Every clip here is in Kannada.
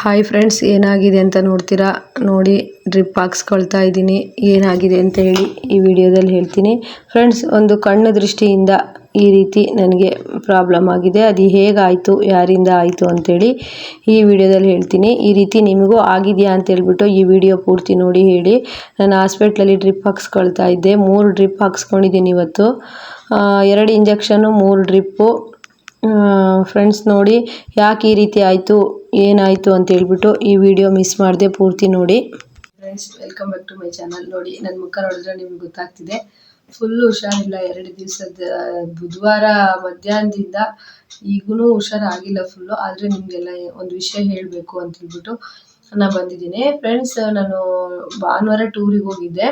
ಹಾಯ್ ಫ್ರೆಂಡ್ಸ್ ಏನಾಗಿದೆ ಅಂತ ನೋಡ್ತೀರಾ? ನೋಡಿ ಡ್ರಿಪ್ ಹಾಕ್ಸ್ಕೊಳ್ತಾ ಇದ್ದೀನಿ. ಏನಾಗಿದೆ ಅಂತ ಹೇಳಿ ಈ ವಿಡಿಯೋದಲ್ಲಿ ಹೇಳ್ತೀನಿ. ಫ್ರೆಂಡ್ಸ್ ಒಂದು ಕಣ್ಣು ದೃಷ್ಟಿಯಿಂದ ಈ ರೀತಿ ನನಗೆ ಪ್ರಾಬ್ಲಮ್ ಆಗಿದೆ. ಅದು ಹೇಗಾಯಿತು, ಯಾರಿಂದ ಆಯಿತು ಅಂತೇಳಿ ಈ ವಿಡಿಯೋದಲ್ಲಿ ಹೇಳ್ತೀನಿ. ಈ ರೀತಿ ನಿಮಗೂ ಆಗಿದೆಯಾ ಅಂತ ಹೇಳ್ಬಿಟ್ಟು ಈ ವಿಡಿಯೋ ಪೂರ್ತಿ ನೋಡಿ ಹೇಳಿ. ನಾನು ಹಾಸ್ಪಿಟ್ಲಲ್ಲಿ ಡ್ರಿಪ್ ಹಾಕ್ಸ್ಕೊಳ್ತಾ ಇದ್ದೆ. ಮೂರು ಡ್ರಿಪ್ ಹಾಕ್ಸ್ಕೊಂಡಿದ್ದೀನಿ ಇವತ್ತು. ಎರಡು ಇಂಜೆಕ್ಷನು ಮೂರು ಡ್ರಿಪ್ಪು ಫ್ರೆಂಡ್ಸ್ ನೋಡಿ, ಯಾಕೆ ಈ ರೀತಿ ಆಯಿತು? ಏನಾಯಿತು ಅಂತ ಹೇಳ್ಬಿಟ್ಟು ಈ ವಿಡಿಯೋ ಮಿಸ್ ಮಾಡದೆ ಪೂರ್ತಿ ನೋಡಿ. Friends welcome back to my channel ನೋಡಿ ನನ್ನ ಮುಖ ನೋಡಿದ್ರೆ ನಿಮ್ಗೆ ಗೊತ್ತಾಗ್ತಿದೆ. ಫುಲ್ಲು ಹುಷಾರಿಲ್ಲ. ಎರಡು ದಿವಸದ ಬುಧವಾರ ಮಧ್ಯಾಹ್ನದಿಂದ ಈಗೂ ಹುಷಾರಾಗಿಲ್ಲ ಫುಲ್ಲು ಆದರೆ ನಿಮಗೆಲ್ಲ ಒಂದು ವಿಷಯ ಹೇಳಬೇಕು ಅಂತ ಹೇಳ್ಬಿಟ್ಟು ನಾನು ಬಂದಿದ್ದೀನಿ. ಫ್ರೆಂಡ್ಸ್ ನಾನು ಭಾನುವಾರ ಟೂರಿಗೆ ಹೋಗಿದ್ದೆ.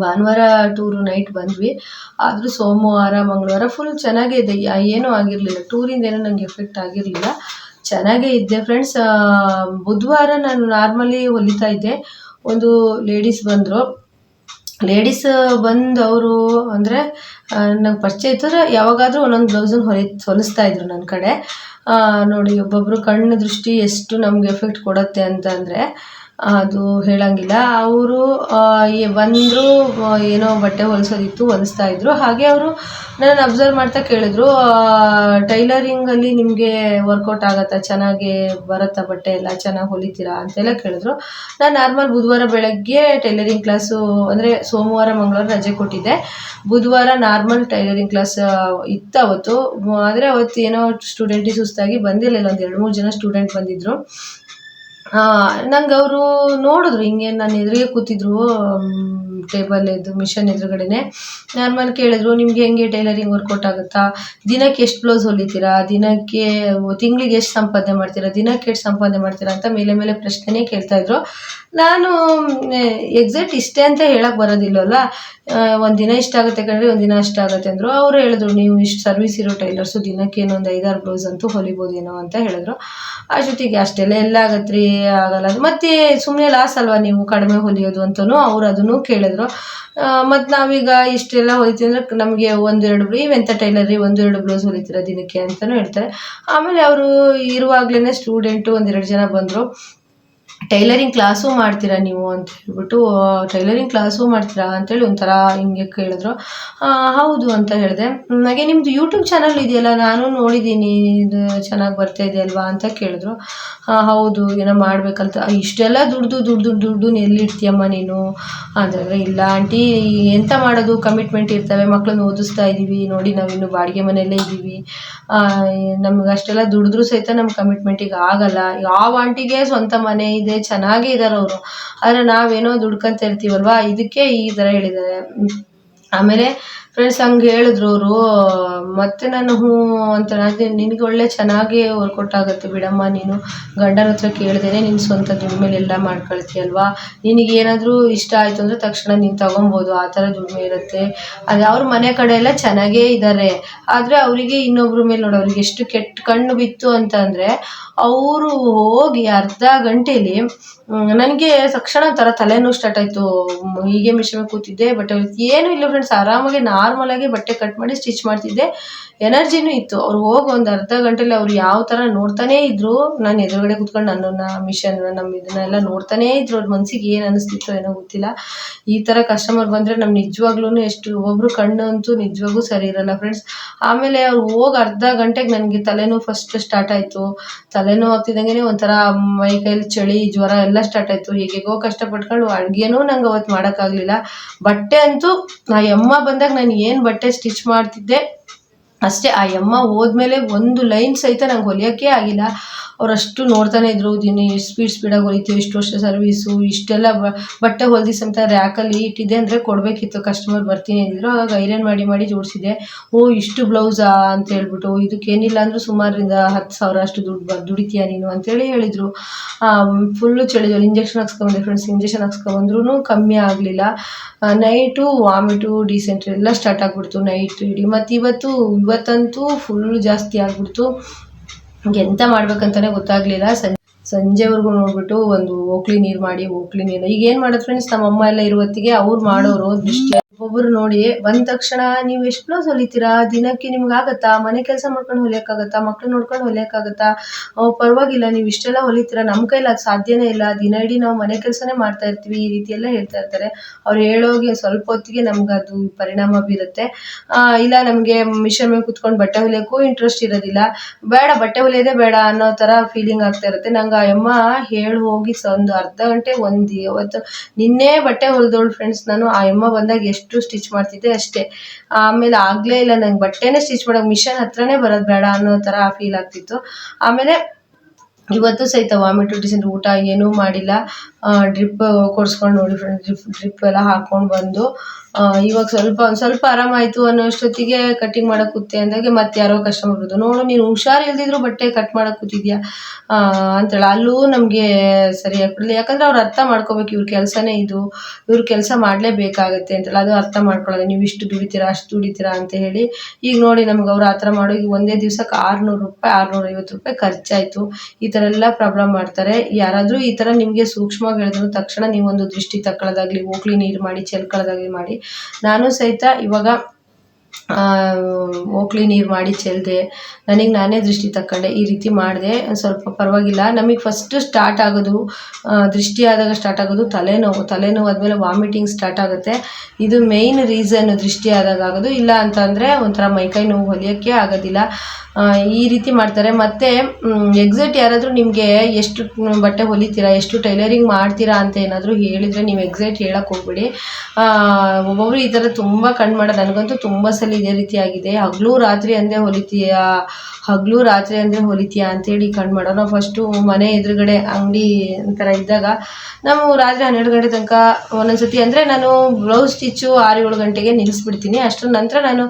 ಭಾನುವಾರ ಟೂರು ನೈಟ್ ಬಂದ್ವಿ. ಆದರೂ ಸೋಮವಾರ, ಮಂಗಳವಾರ ಫುಲ್ ಚೆನ್ನಾಗೇ ಇದೆ. ಏನೂ ಆಗಿರಲಿಲ್ಲ. ಟೂರಿಂದ ಏನೂ ನನಗೆ ಎಫೆಕ್ಟ್ ಆಗಿರಲಿಲ್ಲ. ಚೆನ್ನಾಗೇ ಇದ್ದೆ ಫ್ರೆಂಡ್ಸ್ ಬುಧವಾರ ನಾನು ನಾರ್ಮಲಿ ಹೊಲಿತಾ ಇದ್ದೆ. ಒಂದು ಲೇಡೀಸ್ ಬಂದರು. ಲೇಡೀಸ್ ಬಂದು ಅವರು ಅಂದರೆ ನಂಗೆ ಪರಿಚಯ ಇತ್ತು. ಯಾವಾಗಾದರೂ ಒಂದೊಂದು ಬ್ಲೌಸನ್ನು ಹೊಲಿ, ಹೊಲಿಸ್ತಾ ಇದ್ರು ನನ್ನ ಕಡೆ. ನೋಡಿ ಒಬ್ಬೊಬ್ಬರು ಕಣ್ಣು ದೃಷ್ಟಿ ಎಷ್ಟು ನಮ್ಗೆ ಎಫೆಕ್ಟ್ ಕೊಡುತ್ತೆ ಅಂತ ಅಂದರೆ ಅದು ಹೇಳಂಗಿಲ್ಲ. ಅವರು ಬಂದರು ಏನೋ ಬಟ್ಟೆ ಹೊಲಿಸೋದಿತ್ತು, ಹೊಲಿಸ್ತಾ ಇದ್ರು. ಹಾಗೆ ಅವರು ನನ್ನ ಅಬ್ಸರ್ವ್ ಮಾಡ್ತಾ ಕೇಳಿದ್ರು ಟೈಲರಿಂಗಲ್ಲಿ ನಿಮಗೆ ವರ್ಕೌಟ್ ಆಗತ್ತಾ? ಚೆನ್ನಾಗಿ ಬರುತ್ತಾ ಬಟ್ಟೆ ಎಲ್ಲ? ಚೆನ್ನಾಗಿ ಹೊಲಿತೀರಾ? ಅಂತೆಲ್ಲ ಕೇಳಿದ್ರು. ನಾನು ನಾರ್ಮಲ್ ಬುಧವಾರ ಬೆಳಗ್ಗೆ ಟೈಲರಿಂಗ್ ಕ್ಲಾಸು ಅಂದರೆ ಸೋಮವಾರ, ಮಂಗಳವಾರ ರಜೆ ಕೊಟ್ಟಿದ್ದೆ. ಬುಧವಾರ ನಾರ್ಮಲ್ ಟೈಲರಿಂಗ್ ಕ್ಲಾಸ್ ಇತ್ತು ಅವತ್ತು. ಆದರೆ ಅವತ್ತು ಏನೋ ಸ್ಟೂಡೆಂಟಿಗೆ ಸುಸ್ತಾಗಿ ಬಂದಿರಲಿಲ್ಲ. ಒಂದು ಎರಡು ಮೂರು ಜನ ಸ್ಟೂಡೆಂಟ್ ಬಂದಿದ್ದರು ನಂಗೆ ಅವರು ನೋಡಿದ್ರು ಹಿಂಗೆ ನಾನು ಎದುರಿಗೆ ಕೂತಿದ್ರು ಟೇಬಲ್ ಇದು ಮಿಷನ್ ಎದುರುಗಡೆನೆ. ನಾರ್ಮಲ್ ಕೇಳಿದ್ರು, ನಿಮಗೆ ಹೆಂಗೆ ಟೈಲರಿಂಗ್ ವರ್ಕೌಟ್ ಆಗುತ್ತಾ? ದಿನಕ್ಕೆ ಎಷ್ಟು ಬ್ಲೌಸ್ ಹೊಲಿತೀರಾ? ದಿನಕ್ಕೆ, ತಿಂಗಳಿಗೆ ಎಷ್ಟು ಸಂಪಾದನೆ ಮಾಡ್ತೀರಾ? ದಿನಕ್ಕೆ ಎಷ್ಟು ಸಂಪಾದನೆ ಮಾಡ್ತೀರಾ? ಅಂತ ಮೇಲೆ ಮೇಲೆ ಪ್ರಶ್ನೆನೇ ಕೇಳ್ತಾ ಇದ್ರು. ನಾನು ಎಕ್ಸಾಕ್ಟ್ ಇಷ್ಟೇ ಅಂತ ಹೇಳಕ್ ಬರೋದಿಲ್ಲಲ್ಲ ಒಂದು ದಿನ ಇಷ್ಟ ಆಗುತ್ತೆ ಕಣ್ರಿ, ಒಂದು ದಿನ ಅಷ್ಟ ಆಗುತ್ತೆ ಅಂದರು. ಅವರು ಹೇಳಿದ್ರು, ನೀವು ಇಷ್ಟು ಸರ್ವಿಸ್ ಇರೋ ಟೈಲರ್ಸು ದಿನಕ್ಕೆ ಒಂದು ಐದಾರು ಬ್ಲೌಸ್ ಅಂತೂ ಹೊಲಿಬೋದೇನೋ ಅಂತ ಹೇಳಿದ್ರು. ಆ ಜೊತೆಗೆ ಅಷ್ಟೆಲ್ಲ ಎಲ್ಲ ರೀ ಆಗಲ್ಲ ಮತ್ತೆ ಸುಮ್ಮನೆ ಲಾಸ್ ಅಲ್ವಾ ನೀವು ಕಡಿಮೆ ಹೊಲಿಯೋದು ಅಂತಲೂ ಅವ್ರು ಅದನ್ನು ಕೇಳಿದ್ರು. ಮತ್ತು ನಾವೀಗ ಇಷ್ಟೆಲ್ಲ ಹೊಲಿತೀವಿ ಅಂದರೆ ನಮಗೆ ಒಂದೆರಡು ನೀವೆಂಥ ಟೈಲರಿ ಒಂದೆರಡು ಬ್ಲೌಸ್ ಹೊಲಿತೀರಾ ದಿನಕ್ಕೆ ಅಂತಲೂ ಹೇಳ್ತಾರೆ. ಆಮೇಲೆ ಅವರು ಇರುವಾಗಲೇ ಸ್ಟೂಡೆಂಟು ಒಂದೆರಡು ಜನ ಬಂದರು. ಟೈಲರಿಂಗ್ ಕ್ಲಾಸು ಮಾಡ್ತೀರಾ ನೀವು ಅಂತ ಹೇಳ್ಬಿಟ್ಟು ಟೈಲರಿಂಗ್ ಕ್ಲಾಸು ಮಾಡ್ತೀರಾ ಅಂತೇಳಿ ಒಂಥರ ಹಿಂಗೆ ಕೇಳಿದ್ರು. ಹೌದು ಅಂತ ಹೇಳಿದೆ. ಹಾಗೆ ನಿಮ್ಮದು ಯೂಟ್ಯೂಬ್ ಚಾನಲ್ ಇದೆಯಲ್ಲ, ನಾನು ನೋಡಿದ್ದೀನಿ, ಇದು ಚೆನ್ನಾಗಿ ಬರ್ತಾ ಇದೆಯಲ್ವಾ ಅಂತ ಕೇಳಿದ್ರು. ಹೌದು, ಏನೋ ಮಾಡಬೇಕಂತ. ಇಷ್ಟೆಲ್ಲ ದುಡ್ದು ದುಡ್ದು ದುಡ್ಡು ಎಲ್ಲಿಡ್ತೀಯಮ್ಮ ನೀನು? ಅಂತಂದರೆ ಇಲ್ಲ ಆಂಟಿ, ಎಂತ ಮಾಡೋದು? ಕಮಿಟ್ಮೆಂಟ್ ಇರ್ತವೆ ಮಕ್ಕಳನ್ನ ಓದಿಸ್ತಾ ಇದ್ದೀವಿ ನೋಡಿ ನಾವಿನ್ನು ಬಾಡಿಗೆ ಮನೆಯಲ್ಲೇ ಇದ್ದೀವಿ ನಮ್ಗೆ ಅಷ್ಟೆಲ್ಲ ದುಡಿದ್ರೂ ಸಹಿತ ನಮ್ಮ ಕಮಿಟ್ಮೆಂಟಿಗೆ ಆಗಲ್ಲ. ಯಾವ ಆಂಟಿಗೆ ಸ್ವಂತ ಮನೆ ಇದೆ ಚೆನ್ನಾಗೇ ಇದ್ದಾರೆ ಅವರು ಆದರೆ ನಾವೇನೋ ದುಡ್ಕೊಂತ ಇರ್ತೀವಲ್ವಾ ಇದಕ್ಕೆ ಈ ಥರ ಹೇಳಿದ್ದಾರೆ. ಆಮೇಲೆ ಫ್ರೆಂಡ್ಸ್ ಹಂಗೆ ಹೇಳಿದ್ರು ಅವರು, ಮತ್ತೆ ನಾನು ಹ್ಞೂ ಅಂತ ಅದೇ ನಿನಗೆ ಒಳ್ಳೆ ಚೆನ್ನಾಗಿ ವರ್ಕೌಟ್ ಆಗುತ್ತೆ ಬಿಡಮ್ಮ, ನೀನು ಗಂಡನ ಹತ್ರ ಕೇಳ್ದೇನೆ ನಿನ್ನ ಸ್ವಂತ ದುಡಿಮೆಲಿ ಎಲ್ಲ ಮಾಡ್ಕೊಳ್ತೀಯಲ್ವಾ? ನಿನಗೆ ಏನಾದರೂ ಇಷ್ಟ ಆಯಿತು ಅಂದರೆ ತಕ್ಷಣ ನೀನು ತಗೊಬೋದು, ಆ ಥರ ದುಡಿಮೆ ಇರುತ್ತೆ ಅದು ಅವ್ರ ಮನೆ ಕಡೆ ಎಲ್ಲ ಚೆನ್ನಾಗೇ ಇದ್ದಾರೆ ಆದರೆ ಅವರಿಗೆ ಇನ್ನೊಬ್ಬರ ಮೇಲೆ ನೋಡಿ, ಅವ್ರಿಗೆ ಎಷ್ಟು ಕೆಟ್ಟ ಕಣ್ಣು ಬಿತ್ತು ಅಂತ ಅಂದರೆ ಅವರು ಹೋಗಿ ಅರ್ಧ ಗಂಟೇಲಿ ನನಗೆ ತಕ್ಷಣ ಒಂಥರ ತಲೆನೋವು ಸ್ಟಾರ್ಟ್ ಆಯಿತು. ಹೀಗೆ ಮಿಷನ್ ಕೂತಿದ್ದೆ ಬಟ್ ಏನೂ ಇಲ್ಲ ಫ್ರೆಂಡ್ಸ್ ಆರಾಮಾಗಿ ನಾರ್ಮಲಾಗಿ ಬಟ್ಟೆ ಕಟ್ ಮಾಡಿ ಸ್ಟಿಚ್ ಮಾಡ್ತಿದ್ದೆ. ಎನರ್ಜಿನೂ ಇತ್ತು. ಅವ್ರು ಹೋಗಿ ಒಂದು ಅರ್ಧ ಗಂಟೆಲಿ ಅವ್ರು ಯಾವ ಥರ ನೋಡ್ತಾನೇ ಇದ್ರು. ನಾನು ಎದುರುಗಡೆ ಕುತ್ಕೊಂಡು ನನ್ನ ಮಿಷನ್ ನಮ್ಮ ಇದನ್ನೆಲ್ಲ ನೋಡ್ತಾನೇ ಇದ್ರು. ಅವ್ರ ಮನ್ಸಿಗೆ ಏನು ಅನಿಸ್ತಿತ್ತು ಏನೋ ಗೊತ್ತಿಲ್ಲ. ಈ ಥರ ಕಸ್ಟಮರ್ ಬಂದರೆ ನಮ್ಮ ನಿಜವಾಗ್ಲೂ ಎಷ್ಟು ಒಬ್ಬರು ಕಣ್ಣು ಅಂತೂ ನಿಜವಾಗೂ ಸರಿ ಇರಲ್ಲ ಫ್ರೆಂಡ್ಸ್ ಆಮೇಲೆ ಅವ್ರು ಹೋಗಿ ಅರ್ಧ ಗಂಟೆಗೆ ನನಗೆ ತಲೆನೋವು ಫಸ್ಟ್ ಸ್ಟಾರ್ಟ್ ಆಯಿತು. ತಲೆನೋವು ಆಗ್ತಿದ್ದಂಗೆ ಒಂಥರ ಮೈ ಕೈಲಿ ಚಳಿ, ಜ್ವರ ಎಲ್ಲ ಸ್ಟಾರ್ಟ್ ಆಯಿತು. ಹೇಗೆಗೋ ಕಷ್ಟಪಟ್ಕೊಂಡು ಅಡುಗೆನೂ ನಂಗೆ ಅವತ್ತು ಮಾಡೋಕ್ಕಾಗಲಿಲ್ಲ ಬಟ್ಟೆ ಅಂತೂ ಆ ಯಮ್ಮ ಬಂದಾಗ ನಾನು ಏನು ಬಟ್ಟೆ ಸ್ಟಿಚ್ ಮಾಡ್ತಿದ್ದೆ, ಅಷ್ಟೇ ಆ ಯಮ್ಮ ಹೋದ್ಮೇಲೆ ಒಂದು ಲೈನ್ ಸಹಿತ ನಂಗೆ ಹೊಲಿಯೋಕ್ಕೆ ಆಗಿಲ್ಲ. ಅವರಷ್ಟು ನೋಡ್ತಾನೆ ಇದ್ರು ದಿನ ಎಷ್ಟು ಸ್ಪೀಡ್ ಸ್ಪೀಡಾಗಿ ಹೊಲಿತೀವಿ ಇಷ್ಟು ವರ್ಷ ಸರ್ವಿಸು ಇಷ್ಟೆಲ್ಲ ಬಟ್ಟೆ ಹೊಲ್ದಿಸ್ ಅಂತ ರ್ಯಾಕಲ್ಲಿ ಇಟ್ಟಿದೆ ಅಂದರೆ ಕೊಡಬೇಕಿತ್ತು ಕಸ್ಟಮರ್ ಬರ್ತೀನಿ ಅಂದಿದ್ರು. ಆಗ ಐರನ್ ಮಾಡಿ ಮಾಡಿ ಜೋಡಿಸಿದೆ ಓ, ಇಷ್ಟು ಬ್ಲೌಸಾ ಅಂತ ಹೇಳ್ಬಿಟ್ಟು ಇದಕ್ಕೇನಿಲ್ಲ ಅಂದರೂ ಸುಮಾರಿಂದ ಹತ್ತು ಸಾವಿರ ಅಷ್ಟು ದುಡ್ಡು ದುಡಿತೀಯ ನೀನು ಅಂತೇಳಿ ಹೇಳಿದರು. ಫುಲ್ಲು ಚಳಿ ಇಂಜೆಕ್ಷನ್ ಹಾಕ್ಸ್ಕೊಂಬಂದೆ ಫ್ರೆಂಡ್ಸ್ ಇಂಜೆಕ್ಷನ್ ಹಾಕ್ಸ್ಕೊಂಬಂದ್ರೂ ಕಮ್ಮಿ ಆಗಲಿಲ್ಲ. ನೈಟು ವಾಮಿಟು ಡಿಸೆಂಟ್ರಿ ಎಲ್ಲ ಸ್ಟಾರ್ಟ್ ಆಗಿಬಿಡ್ತು. ನೈಟ್ ಇಡೀ ಮತ್ತು ಇವತ್ತು, ಇವತ್ತಂತೂ ಫುಲ್ ಜಾಸ್ತಿ ಆಗಿಬಿಡ್ತು. ಎಂತ ಮಾಡ್ಬೇಕಂತಾನೆ ಗೊತ್ತಾಗ್ಲಿಲ್ಲ. ಸಂಜೆ, ಸಂಜೆವರೆಗೂ ನೋಡ್ಬಿಟ್ಟು ಒಂದು ಓಕ್ಲಿ ನೀರು ಮಾಡಿ, ಓಕ್ಲಿ ನೀರು. ಈಗ ಏನು ಮಾಡೋದು ಫ್ರೆಂಡ್ಸ್ ನಮ್ಮ ಅಮ್ಮ ಎಲ್ಲ ಇರುವತ್ತಿಗೆ ಅವ್ರು ಮಾಡೋರು, ದೃಷ್ಟಿ ಒಬ್ಬರು ನೋಡಿ, ಬಂದ ತಕ್ಷಣ ನೀವು ಎಷ್ಟು ಬ್ಲೌಸ್ ಹೊಲಿತೀರಾ ದಿನಕ್ಕೆ ನಿಮ್ಗೆ ಆಗತ್ತಾ, ಮನೆ ಕೆಲಸ ಮಾಡ್ಕೊಂಡು ಹೊಲಿಯೋಕ್ಕಾಗತ್ತಾ ಮಕ್ಳು ನೋಡ್ಕೊಂಡು ಹೊಲಿಯೋಕ್ಕಾಗತ್ತಾ ಪರವಾಗಿಲ್ಲ, ನೀವು ಇಷ್ಟೆಲ್ಲ ಹೊಲಿತೀರಾ ನಮ್ಮ ಕೈಲಿ ಅದು ಸಾಧ್ಯನೇ ಇಲ್ಲ, ದಿನ ಇಡೀ ನಾವು ಮನೆ ಕೆಲಸನೇ ಮಾಡ್ತಾ ಇರ್ತೀವಿ, ಈ ರೀತಿ ಎಲ್ಲ ಹೇಳ್ತಾ ಇರ್ತಾರೆ. ಅವ್ರು ಹೇಳೋಗೆ ಸ್ವಲ್ಪ ಹೊತ್ತಿಗೆ ನಮ್ಗೆ ಅದು ಪರಿಣಾಮ ಬೀರುತ್ತೆ. ಇಲ್ಲ, ನಮಗೆ ಮಿಷನ್ ಮೇಲೆ ಕುತ್ಕೊಂಡು ಬಟ್ಟೆ ಹೊಲಿಯೋಕ್ಕೂ ಇಂಟ್ರೆಸ್ಟ್ ಇರೋದಿಲ್ಲ. ಬೇಡ, ಬಟ್ಟೆ ಹೊಲಿಯೋದೇ ಬೇಡ ಅನ್ನೋ ಥರ ಫೀಲಿಂಗ್ ಆಗ್ತಾ ಇರುತ್ತೆ. ನಂಗೆ ಅಮ್ಮ ಹೇಳಿ ಹೋಗಿ ಒಂದು ಅರ್ಧ ಗಂಟೆ, ಒಂದು ಅವತ್ತು ನಿನ್ನೆ ಬಟ್ಟೆ ಹೊಲಿದೋಳು ಫ್ರೆಂಡ್ಸ್ ನಾನು, ಆ ಅಮ್ಮ ಬಂದಾಗ ಎಷ್ಟು ಸ್ಟಿಚ್ ಮಾಡ್ತಿದ್ದೆ ಅಷ್ಟೇ. ಆಮೇಲೆ ಆಗಲೇ ಇಲ್ಲ, ನಂಗೆ ಬಟ್ಟೆನೇ ಸ್ಟಿಚ್ ಮಾಡೋಕೆ ಮಿಷನ್ ಹತ್ರನೇ ಬರೋದು ಬೇಡ ಅನ್ನೋ ಥರ ಫೀಲ್ ಆಗ್ತಿತ್ತು. ಆಮೇಲೆ ಇವತ್ತು ಸಹಿತ ವಾಮಿಟ್ ಡಿಸೆಂಟ್ ಊಟ ಏನೂ ಮಾಡಿಲ್ಲ. ಡ್ರಿಪ್ ಕೊಡ್ಸ್ಕೊಂಡು ನೋಡಿ ಫ್ರೆಂಡ್ ಡ್ರಿಪ್ ಡ್ರಿಪ್ ಎಲ್ಲ ಹಾಕೊಂಡ್ ಬಂದು ಆ, ಇವಾಗ ಸ್ವಲ್ಪ ಒಂದು ಸ್ವಲ್ಪ ಆರಾಮಾಯಿತು ಅನ್ನೋ ಅಷ್ಟೊತ್ತಿಗೆ ಕಟಿಂಗ್ ಮಾಡಕ್ಕೆ ಕೂತೆ ಅಂದಾಗೆ ಮತ್ತೆ ಯಾರೋ ಕಸ್ಟಮರ್ ಬರೋದು ನೋಡು ನೀನು ಹುಷಾರು ಇಲ್ದಿದ್ರು ಬಟ್ಟೆ ಕಟ್ ಮಾಡಕ್ಕೆ ಕೂತಿದ್ಯಾ? ಆ, ಅಂತೇಳಿ. ಅಲ್ಲೂ ನಮಗೆ ಸರಿ ಬಿಡಲಿ ಯಾಕಂದ್ರೆ ಅವ್ರು ಅರ್ಥ ಮಾಡ್ಕೋಬೇಕು ಇವ್ರ ಕೆಲಸನೇ ಇದು. ಇವ್ರ ಕೆಲಸ ಮಾಡಲೇಬೇಕಾಗತ್ತೆ ಅಂತೇಳಿ. ಅದು ಅರ್ಥ ಮಾಡ್ಕೊಳ್ಳೋದು. ನೀವು ಇಷ್ಟು ದುಡಿತೀರಾ ಅಷ್ಟು ದುಡಿತೀರಾ ಅಂತ ಹೇಳಿ. ಈಗ ನೋಡಿ ನಮ್ಗೆ ಅವ್ರು ಆ ಥರ ಮಾಡೋ ಈಗ ಒಂದೇ ದಿವ್ಸಕ್ಕೆ ಆರುನೂರು ರೂಪಾಯಿ ಆರುನೂರ ಐವತ್ತು ರೂಪಾಯಿ ಖರ್ಚಾಯಿತು. ಈ ಥರ ಎಲ್ಲ ಪ್ರಾಬ್ಲಮ್ ಮಾಡ್ತಾರೆ. ಯಾರಾದರೂ ಈ ಥರ ನಿಮಗೆ ಸೂಕ್ಷ್ಮವಾಗಿ ಹೇಳಿದ್ರು, ತಕ್ಷಣ ನೀವೊಂದು ದೃಷ್ಟಿ ತಕ್ಕಳದಾಗ್ಲಿ, ಹೋಗ್ಲಿ, ನೀರು ಮಾಡಿ ಚೆಲ್ಕೊಳ್ಳೋದಾಗ್ಲಿ ಮಾಡಿ. ನಾನು ಸಹಿತ ಇವಾಗ ಓಕ್ಲಿ ನೀರು ಮಾಡಿ, ಚೆಲ್ದೆ, ನನಗೆ ನಾನೇ ದೃಷ್ಟಿ ತಕ್ಕೊಂಡೆ, ಈ ರೀತಿ ಮಾಡಿದೆ. ಸ್ವಲ್ಪ ಪರವಾಗಿಲ್ಲ. ನಮಗೆ ಫಸ್ಟ್ ಸ್ಟಾರ್ಟ್ ಆಗೋದು ದೃಷ್ಟಿ ಆದಾಗ ಸ್ಟಾರ್ಟ್ ಆಗೋದು ತಲೆನೋವು. ತಲೆನೋವು ಆದಮೇಲೆ ವಾಮಿಟಿಂಗ್ ಸ್ಟಾರ್ಟ್ ಆಗುತ್ತೆ. ಇದು ಮೇಯ್ನ್ ರೀಸನ್ ದೃಷ್ಟಿ ಆದಾಗ ಆಗೋದು. ಇಲ್ಲ ಅಂತಂದರೆ ಒಂಥರ ಮೈಕೈ ನೋವು ಹೊಲಿಯೋಕ್ಕೆ ಆಗೋದಿಲ್ಲ. ಈ ರೀತಿ ಮಾಡ್ತಾರೆ. ಮತ್ತು ಎಕ್ಸಾಕ್ಟ್ ಯಾರಾದರೂ ನಿಮಗೆ ಎಷ್ಟು ಬಟ್ಟೆ ಹೊಲಿತೀರಾ, ಎಷ್ಟು ಟೈಲರಿಂಗ್ ಮಾಡ್ತೀರಾ ಅಂತ ಏನಾದರೂ ಹೇಳಿದರೆ ನೀವು ಎಕ್ಸಾಕ್ಟ್ ಹೇಳಕ್ಕೆ ಹೋಗ್ಬೇಡಿ. ಒಬ್ಬೊಬ್ರು ಈ ಥರ ತುಂಬ ಕಣ್ಣು ಮಾಡೋದು ನನಗಂತೂ ತುಂಬ ಸಲ ಇದೇ ರೀತಿ ಆಗಿದೆ. ಹಗಲು ರಾತ್ರಿ ಅಂದರೆ ಹೊಲಿತೀಯಾ, ಹಗಲು ರಾತ್ರಿ ಅಂದರೆ ಹೊಲಿತೀಯಾ ಅಂತೇಳಿ ಕಣ್ಣು ಮಾಡೋಣ ಫಸ್ಟು ಮನೆ ಎದುರುಗಡೆ ಅಂಗಡಿ ಥರ ಇದ್ದಾಗ ನಾವು ರಾತ್ರಿ ಹನ್ನೆರಡು ಗಂಟೆ ತನಕ ಒಂದೊಂದು ಸತಿ ಅಂದರೆ ನಾನು ಬ್ಲೌಸ್ ಸ್ಟಿಚ್ಚು ಆರು ಏಳು ಗಂಟೆಗೆ ನಿಲ್ಲಿಸ್ಬಿಡ್ತೀನಿ. ಅಷ್ಟರ ನಂತರ ನಾನು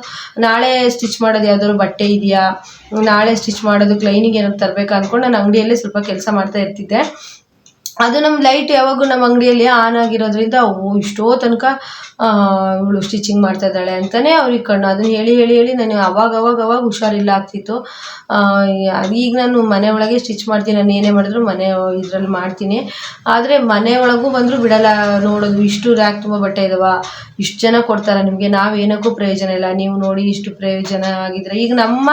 ನಾಳೆ ಸ್ಟಿಚ್ ಮಾಡೋದು ಯಾವುದಾದ್ರು ಬಟ್ಟೆ ಇದೆಯಾ ನಾಳೆ ಸ್ಟಿಚ್ ಮಾಡೋದು ಲೈನಿಂಗ್ ಏನಾದ್ರು ತರಬೇಕು ಅಂದ್ಕೊಂಡು ನಾನು ಅಂಗಡಿಯಲ್ಲೇ ಸ್ವಲ್ಪ ಕೆಲಸ ಮಾಡ್ತಾ ಇರ್ತಿದ್ದೆ. ಅದು ನಮ್ಮ ಲೈಟ್ ಯಾವಾಗೂ ನಮ್ಮ ಅಂಗಡಿಯಲ್ಲಿ ಆನ್ ಆಗಿರೋದ್ರಿಂದ, ಓ, ಇಷ್ಟೋ ತನಕ ಇವಳು ಸ್ಟಿಚಿಂಗ್ ಮಾಡ್ತಾ ಇದ್ದಾಳೆ ಅಂತಲೇ ಅವ್ರಿಗೆ ಕಣ್ಣು. ಅದನ್ನ ಹೇಳಿ ಹೇಳಿ ಹೇಳಿ ನಾನು ಅವಾಗ ಅವಾಗ ಅವಾಗ ಹುಷಾರಿಲ್ಲ ಆಗ್ತಿತ್ತು. ಈಗ ನಾನು ಮನೆ ಒಳಗೆ ಸ್ಟಿಚ್ ಮಾಡ್ತೀನಿ, ನಾನು ಏನೇ ಮಾಡಿದ್ರು ಮನೆ ಇದರಲ್ಲಿ ಮಾಡ್ತೀನಿ. ಆದರೆ ಮನೆ ಒಳಗೂ ಬಂದರೂ ಬಿಡಲ್ಲ. ನೋಡೋದು ಇಷ್ಟು ರ್ಯಾಕ್ ತುಂಬ ಬಟ್ಟೆ ಇದಾವ, ಇಷ್ಟು ಜನ ಕೊಡ್ತಾರೆ ನಿಮಗೆ ನಾವೇನಕ್ಕೂ ಪ್ರಯೋಜನ ಇಲ್ಲ. ನೀವು ನೋಡಿ ಇಷ್ಟು ಪ್ರಯೋಜನ ಆಗಿದ್ರೆ. ಈಗ ನಮ್ಮ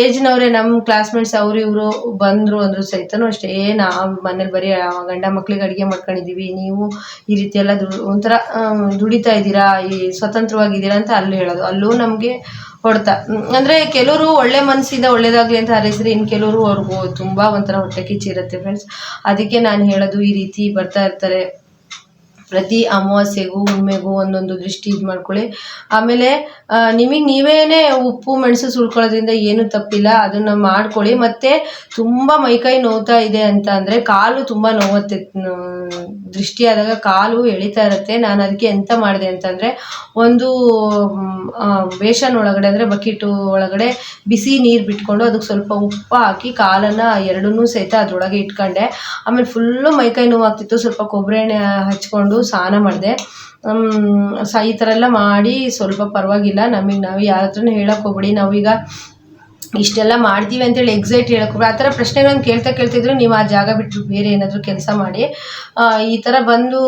ಏಜ್ನವರೇ ನಮ್ಮ ಕ್ಲಾಸ್ಮೇಟ್ಸ್ ಅವರು ಇವರು ಬಂದರು ಅಂದರು ಸಹಿತನೂ ಅಷ್ಟೇ. ನಾವು ಮನೇಲಿ ಬರೀ ಗಂಡ ಮಕ್ಳಿಗೆ ಅಡುಗೆ ಮಾಡ್ಕೊಂಡಿದ್ದೀವಿ ನೀವು ಈ ರೀತಿ ಎಲ್ಲ ದುಡ್, ಒಂಥರ ದುಡಿತಾ ಇದ್ದೀರಾ, ಈ ಸ್ವತಂತ್ರವಾಗಿದ್ದೀರಾ ಅಂತ ಅಲ್ಲಿ ಹೇಳೋದು, ಅಲ್ಲೂ ನಮಗೆ ಹೊಡ್ತಾ. ಅಂದರೆ ಅಂದ್ರೆ ಕೆಲವರು ಒಳ್ಳೆ ಮನಸ್ಸಿಂದ ಒಳ್ಳೇದಾಗಲಿ ಅಂತ ಹಾರೈಸಿದ್ರೆ ಇನ್ನು ಕೆಲವರು ಅವ್ರಿಗೂ ತುಂಬ ಒಂಥರ ಹೊಟ್ಟೆ ಕಿಚ್ಚಿರುತ್ತೆ ಫ್ರೆಂಡ್ಸ್ ಅದಕ್ಕೆ ನಾನು ಹೇಳೋದು ಈ ರೀತಿ ಬರ್ತಾ ಇರ್ತಾರೆ. ಪ್ರತಿ ಅಮಾವಾಸ್ಯೆಗೂ, ಹುಣ್ಮೆಗೂ ಒಂದೊಂದು ದೃಷ್ಟಿ ಇದು ಮಾಡ್ಕೊಳ್ಳಿ. ಆಮೇಲೆ ನಿಮಗೆ ನೀವೇನೇ ಉಪ್ಪು, ಮೆಣಸು ಸುಳ್ಕೊಳ್ಳೋದ್ರಿಂದ ಏನು ತಪ್ಪಿಲ್ಲ, ಅದನ್ನು ಮಾಡ್ಕೊಳ್ಳಿ. ಮತ್ತು ತುಂಬ ಮೈಕೈ ನೋವ್ತಾ ಇದೆ ಅಂತ ಅಂದರೆ ಕಾಲು ತುಂಬ ನೋವತ್ತೆ. ದೃಷ್ಟಿಯಾದಾಗ ಕಾಲು ಎಳಿತಾ ಇರುತ್ತೆ. ನಾನು ಅದಕ್ಕೆ ಎಂತ ಮಾಡಿದೆ ಅಂತಂದರೆ ಒಂದು ಬೇಷನ್ ಒಳಗಡೆ ಅಂದರೆ ಬಕೀಟು ಒಳಗಡೆ ಬಿಸಿ ನೀರು ಬಿಟ್ಕೊಂಡು ಅದಕ್ಕೆ ಸ್ವಲ್ಪ ಉಪ್ಪು ಹಾಕಿ ಕಾಲನ್ನು ಎರಡನ್ನೂ ಸಹಿತ ಅದರೊಳಗೆ ಇಟ್ಕೊಂಡೆ. ಆಮೇಲೆ ಫುಲ್ಲು ಮೈಕೈ ನೋವಾಗ್ತಿತ್ತು. ಸ್ವಲ್ಪ ಕೊಬ್ಬರಿ ಎಣ್ಣೆ ಹಚ್ಕೊಂಡು ಸ್ನಾನ ಮಾಡಿದೆ. ಸ ಈ ಥರ ಎಲ್ಲ ಮಾಡಿ ಸ್ವಲ್ಪ ಪರವಾಗಿಲ್ಲ. ನಮಗೆ ನಾವು ಯಾರ ಹತ್ರನೂ ಹೇಳಕ್ಕೆ ಹೋಗಬೇಡಿ. ನಾವೀಗ ಇಷ್ಟೆಲ್ಲ ಮಾಡ್ತೀವಿ ಅಂತೇಳಿ ಎಕ್ಸೈಟ್ ಹೇಳಕ್ಕೆ ಆ ಥರ ಪ್ರಶ್ನೆಗಳನ್ನ ಕೇಳ್ತಾ ಕೇಳ್ತಿದ್ರು ನೀವು ಆ ಜಾಗ ಬಿಟ್ಟರು ಬೇರೆ ಏನಾದರೂ ಕೆಲಸ ಮಾಡಿ. ಈ ಥರ ಬಂದು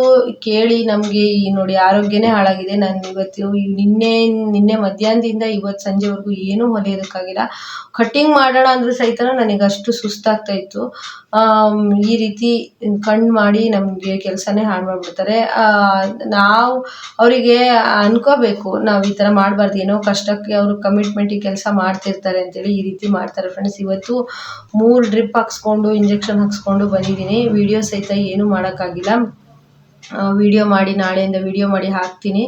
ಕೇಳಿ ನಮಗೆ ಈ ನೋಡಿ ಆರೋಗ್ಯನೇ ಹಾಳಾಗಿದೆ. ನಾನು ಇವತ್ತು ನಿನ್ನೆ ನಿನ್ನೆ ಮಧ್ಯಾಹ್ನದಿಂದ ಇವತ್ತು ಸಂಜೆವರೆಗೂ ಏನೂ ಹೊಲಿಯೋದಕ್ಕಾಗಿಲ್ಲ ಕಟ್ಟಿಂಗ್ ಮಾಡೋಣ ಅಂದರೂ ಸಹಿತ ನನಗೆ ಅಷ್ಟು ಸುಸ್ತಾಗ್ತಾ ಇತ್ತು. ಈ ರೀತಿ ಕಣ್ಣು ಮಾಡಿ ನಮಗೆ ಕೆಲಸನೇ ಹಾಳು ಮಾಡಿಬಿಡ್ತಾರೆ. ನಾವು ಅವರಿಗೆ ಅನ್ಕೋಬೇಕು, ನಾವು ಈ ಥರ ಮಾಡಬಾರ್ದು. ಏನೋ ಕಷ್ಟಕ್ಕೆ ಅವರು ಕಮಿಟ್ಮೆಂಟಿಗೆ ಕೆಲಸ ಮಾಡ್ತಿರ್ತಾರೆ ಅಂತೇಳಿ ಈ ರೀತಿ ಮಾಡ್ತಾರೆ ಫ್ರೆಂಡ್ಸ್ ಇವತ್ತು ಮೂರು ಡ್ರಿಪ್ ಹಾಕ್ಸ್ಕೊಂಡು ಇಂಜೆಕ್ಷನ್ ಹಾಕ್ಸ್ಕೊಂಡು ಬಂದಿದ್ದೀನಿ. ವಿಡಿಯೋ ಸಹಿತ ಏನೂ ಮಾಡೋಕ್ಕಾಗಿಲ್ಲ. ವಿಡಿಯೋ ಮಾಡಿ, ನಾಳೆಯಿಂದ ವಿಡಿಯೋ ಮಾಡಿ ಹಾಕ್ತೀನಿ.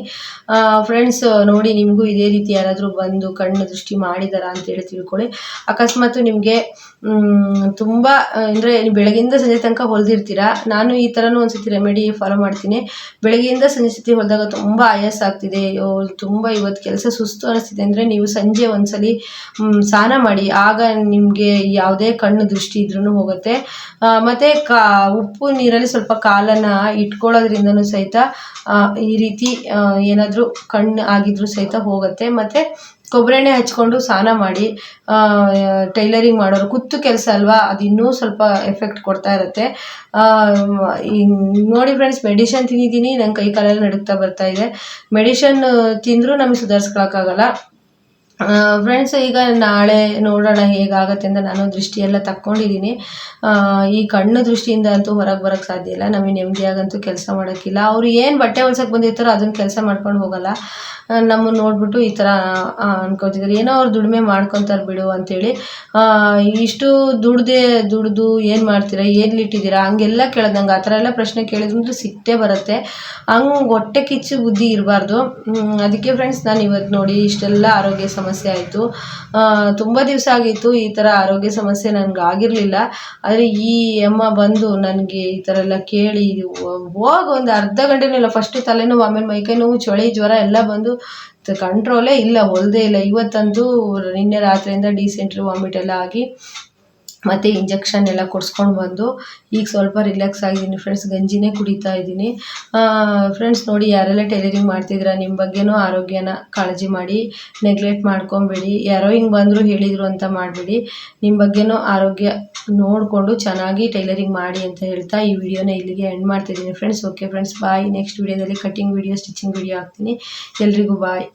ಫ್ರೆಂಡ್ಸ್ ನೋಡಿ, ನಿಮಗೂ ಇದೇ ರೀತಿ ಯಾರಾದರೂ ಬಂದು ಕಣ್ಣು ದೃಷ್ಟಿ ಮಾಡಿದಾರ ಅಂತೇಳಿ ತಿಳ್ಕೊಳ್ಳಿ. ಅಕಸ್ಮಾತ್ ನಿಮಗೆ ತುಂಬ, ಅಂದರೆ ಬೆಳಗ್ಗೆಯಿಂದ ಸಂಜೆ ತನಕ ಹೊಲ್ದಿರ್ತೀರಾ? ನಾನು ಈ ಥರನೂ ಒಂದ್ಸತಿ ರೆಮಿಡಿ ಫಾಲೋ ಮಾಡ್ತೀನಿ. ಬೆಳಗ್ಗೆಯಿಂದ ಸಂಜೆ ಸತಿ ಹೊಲಿದಾಗ ತುಂಬ ಆಯಾಸ ಆಗ್ತಿದೆ. ಅಯ್ಯೋ, ತುಂಬ ಇವತ್ತು ಕೆಲಸ ಸುಸ್ತು ಅನಿಸ್ತಿದೆ ಅಂದರೆ ನೀವು ಸಂಜೆ ಒಂದ್ಸಲಿ ಸ್ನಾನ ಮಾಡಿ, ಆಗ ನಿಮಗೆ ಯಾವುದೇ ಕಣ್ಣು ದೃಷ್ಟಿ ಇದ್ರೂ ಹೋಗುತ್ತೆ. ಮತ್ತು ಕಾ, ಉಪ್ಪು ನೀರಲ್ಲಿ ಸ್ವಲ್ಪ ಕಾಲನ್ನು ಇಟ್ಕೊಳ್ಳೋದ್ರಿಂದನೂ ಸಹಿತ ಈ ರೀತಿ ಏನಾದರೂ ಕಣ್ಣು ಆಗಿದ್ರೂ ಸಹಿತ ಹೋಗುತ್ತೆ. ಮತ್ತು ಕೊಬ್ಬರಿ ಎಣ್ಣೆ ಹಚ್ಕೊಂಡು ಸ್ನಾನ ಮಾಡಿ ಟೈಲರಿಂಗ್ ಮಾಡೋರು, ಕುತ್ತು ಕೆಲಸ ಅಲ್ವಾ, ಅದು ಇನ್ನೂ ಸ್ವಲ್ಪ ಎಫೆಕ್ಟ್ ಕೊಡ್ತಾ ಇರುತ್ತೆ. ನೋಡಿ ಫ್ರೆಂಡ್ಸ್, ಮೆಡಿಷನ್ ತಿಂದಿದ್ದೀನಿ ನನ್ನ ಕೈ ಕಾಲೆಲ್ಲ ನಡುಕ್ತಾ ಬರ್ತಾ ಇದೆ. ಮೆಡಿಷನ್, ತಿಂದರೂ ನಮಗೆ ಸುಧಾರಿಸ್ಕೊಳಕ್ಕಾಗಲ್ಲ. ಫ್ರೆಂಡ್ಸ್ ಈಗ ನಾಳೆ ನೋಡೋಣ ಹೇಗಾಗತ್ತೆ ಅಂತ ನಾನು ದೃಷ್ಟಿಯೆಲ್ಲ ತಕ್ಕೊಂಡಿದ್ದೀನಿ. ಈ ಕಣ್ಣು ದೃಷ್ಟಿಯಿಂದ ಅಂತೂ ಹೊರಗೆ ಬರೋಕ್ಕೆ ಸಾಧ್ಯ ಇಲ್ಲ. ನಮಗೆ ನೆಮ್ಮದಿಯಾಗಂತೂ ಕೆಲಸ ಮಾಡೋಕ್ಕಿಲ್ಲ. ಅವರು ಏನು ಬಟ್ಟೆ ಹೊಲ್ಸಕ್ಕೆ ಬಂದಿರ್ತಾರೋ ಅದನ್ನು ಕೆಲಸ ಮಾಡ್ಕೊಂಡು ಹೋಗಲ್ಲ. ನಮ್ಮನ್ನು ನೋಡಿಬಿಟ್ಟು ಈ ಥರ ಅನ್ಕೋತಿದ್ದಾರೆ ಏನೋ ಅವ್ರು ದುಡಿಮೆ ಮಾಡ್ಕೊತಾರೆ ಬಿಡು ಅಂತೇಳಿ. ಇಷ್ಟು ದುಡ್ದೆ ದುಡ್ದು ಏನು ಮಾಡ್ತೀರಾ? ಏನ್ಲಿಟ್ಟಿದ್ದೀರಾ? ಹಂಗೆಲ್ಲ ಕೇಳ್ದಂಗೆ ಆ ಥರ ಎಲ್ಲ ಪ್ರಶ್ನೆ ಕೇಳಿದ್ರು ಸಿಟ್ಟೇ ಬರುತ್ತೆ. ಹಂಗೆ ಹೊಟ್ಟೆ ಕಿಚ್ಚು ಬುದ್ಧಿ ಇರಬಾರ್ದು. ಅದಕ್ಕೆ ಫ್ರೆಂಡ್ಸ್ ನಾನು ಇವತ್ತು ನೋಡಿ ಇಷ್ಟೆಲ್ಲ ಆರೋಗ್ಯ ಸಮಸ್ಯೆ ಆಯಿತು. ತುಂಬ ದಿವಸ ಆಗಿತ್ತು ಈ ಥರ ಆರೋಗ್ಯ ಸಮಸ್ಯೆ ನನಗೆ ಆಗಿರಲಿಲ್ಲ. ಆದರೆ ಈ ಅಮ್ಮ ಬಂದು ನನಗೆ ಈ ಥರ ಎಲ್ಲ ಕೇಳಿ ಹೋಗಿ ಒಂದು ಅರ್ಧ ಗಂಟೆನೂ ಇಲ್ಲ ಫಸ್ಟು ತಲೆನೋವು, ಆಮೇಲೆ ಮೈಕೈ ನೋವು, ಚಳಿ, ಜ್ವರ ಎಲ್ಲ ಬಂದು ಕಂಟ್ರೋಲೇ ಇಲ್ಲ ಹೊಲ್ದೇ ಇಲ್ಲ. ಇವತ್ತಂತೂ ನಿನ್ನೆ ರಾತ್ರಿಯಿಂದ ಡಿಸೆಂಟ್ರಿ ವಾಮಿಟ್ ಎಲ್ಲ ಆಗಿ ಮತ್ತು ಇಂಜೆಕ್ಷನ್ ಎಲ್ಲ ಕೊಡ್ಸ್ಕೊಂಡು ಬಂದು ಈಗ ಸ್ವಲ್ಪ ರಿಲ್ಯಾಕ್ಸ್ ಆಗಿದ್ದೀನಿ ಫ್ರೆಂಡ್ಸ್ ಗಂಜಿನೇ ಕುಡಿತಾ ಇದ್ದೀನಿ. ಫ್ರೆಂಡ್ಸ್ ನೋಡಿ ಯಾರೆಲ್ಲ ಟೈಲರಿಂಗ್ ಮಾಡ್ತಿದ್ದೀರಾ ನಿಮ್ಮ ಬಗ್ಗೆನೂ ಆರೋಗ್ಯನ ಕಾಳಜಿ ಮಾಡಿ ನೆಗ್ಲೆಕ್ಟ್ ಮಾಡ್ಕೊಬೇಡಿ, ಯಾರೋ ಹಿಂಗೆ ಬಂದರೂ ಹೇಳಿದರು ಅಂತ ಮಾಡಬೇಡಿ. ನಿಮ್ಮ ಬಗ್ಗೆನೂ ಆರೋಗ್ಯ ನೋಡಿಕೊಂಡು ಚೆನ್ನಾಗಿ ಟೈಲರಿಂಗ್ ಮಾಡಿ ಅಂತ ಹೇಳ್ತಾ ಈ ವಿಡಿಯೋನ ಇಲ್ಲಿಗೆ ಎಂಡ್ ಮಾಡ್ತಿದ್ದೀನಿ friends okay friends bye next ವಿಡಿಯೋದಲ್ಲಿ ಕಟಿಂಗ್ ವಿಡಿಯೋ ಸ್ಟಿಚಿಂಗ್ ವಿಡಿಯೋ ಹಾಕ್ತೀನಿ. ಎಲ್ರಿಗೂ ಬಾಯ್